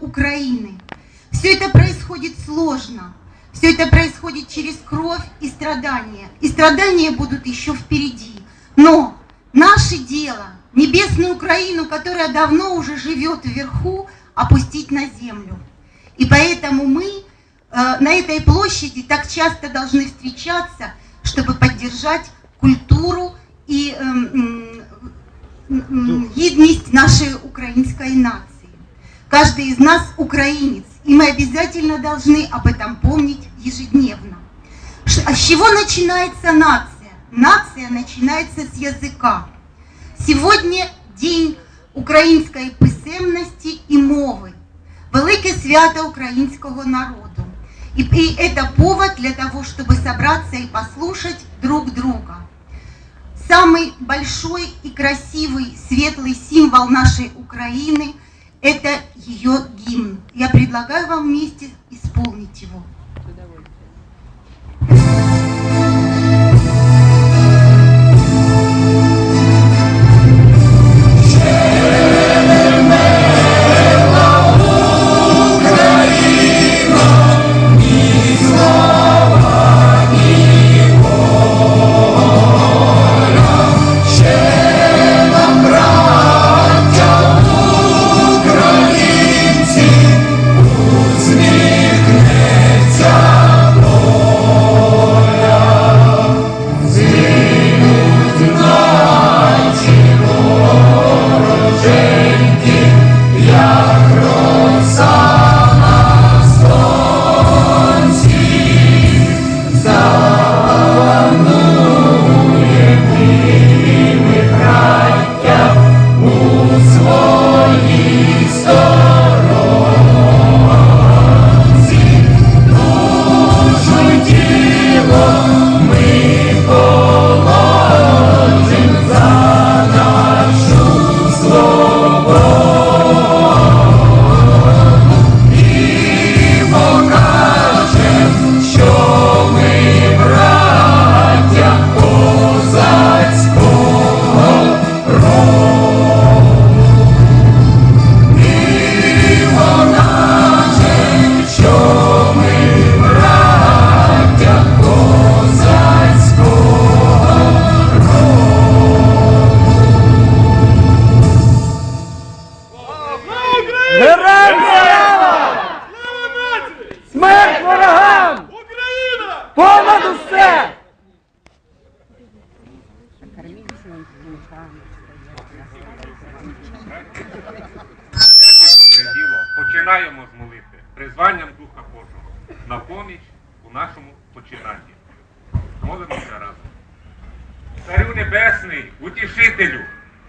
Украины. Все это происходит сложно. Все это происходит через кровь и страдания. И страдания будут еще впереди. Но наше дело небесную Украину, которая давно уже живет вверху, опустить на землю. И поэтому мы э, на этой площади так часто должны встречаться, чтобы поддержать культуру и эм, м, м, гідність нашей украинской нации. Каждый из нас украинец, и мы обязательно должны об этом помнить ежедневно. Ш- А с чего начинается нация? Нация начинается с языка. Сегодня день української писемності і мови, велике свято українського народу. И, и это повод для того, чтобы собраться и послушать друг друга. Самый большой и красивый, светлый символ нашей Украины – это ее гимн. Я предлагаю вам вместе починаємо з призванням Духа Божого на поміч у нашому починанні. Молимося разом. Царю Небесний, утішителю,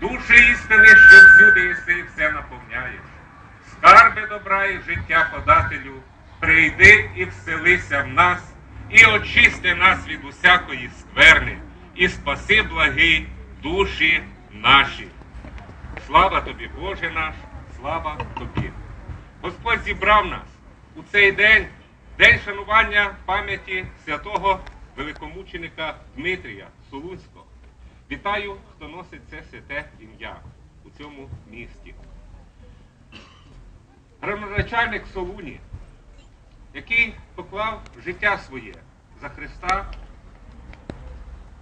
душі істини, що всюди єси все наповняєш. Скарби добра і життя подателю, прийди і вселися в нас, і очисти нас від усякої скверни, і спаси благий душі наші. Слава тобі, Боже наш, слава тобі. Господь зібрав нас у цей день, день шанування пам'яті святого великомученика Дмитрія Солунського. Вітаю, хто носить це святе ім'я у цьому місті. Громадначальник Солуні, який поклав життя своє за Христа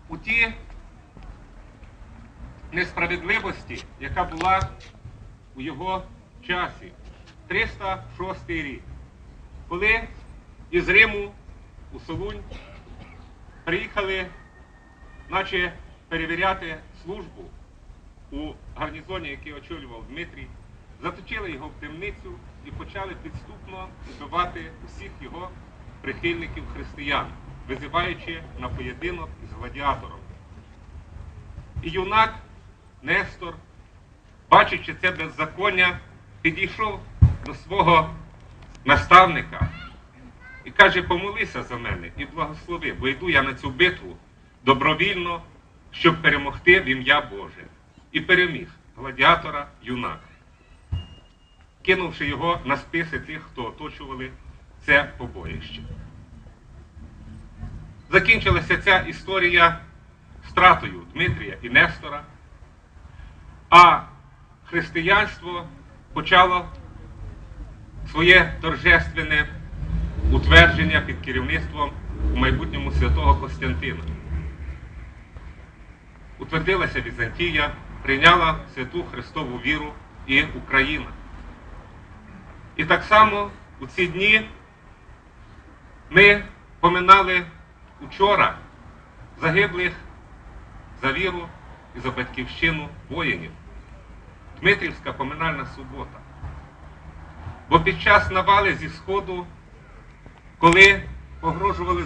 у ті несправедливості, яка була у його часі. 306 рік, коли із Риму у Солунь приїхали, наче перевіряти службу у гарнізоні, який очолював Дмитрій, заточили його в темницю і почали підступно вбивати усіх його прихильників християн, визиваючи на поєдинок із гладіатором. І юнак Нестор, бачачи це беззаконня, підійшов до свого наставника і каже, помолися за мене і благослови, бо йду я на цю битву добровільно, щоб перемогти в ім'я Боже. І переміг гладіатора юнак, кинувши його на списи тих, хто оточували це побоїще. Закінчилася ця історія стратою Дмитрія і Нестора, а християнство почало своє торжественне утвердження під керівництвом у майбутньому святого Костянтина. Утвердилася Візантія, прийняла святу Христову віру і Україна. І так само у ці дні ми поминали учора загиблих за віру і за батьківщину воїнів. Дмитрівська поминальна субота. Бо під час навали зі Сходу, коли погрожували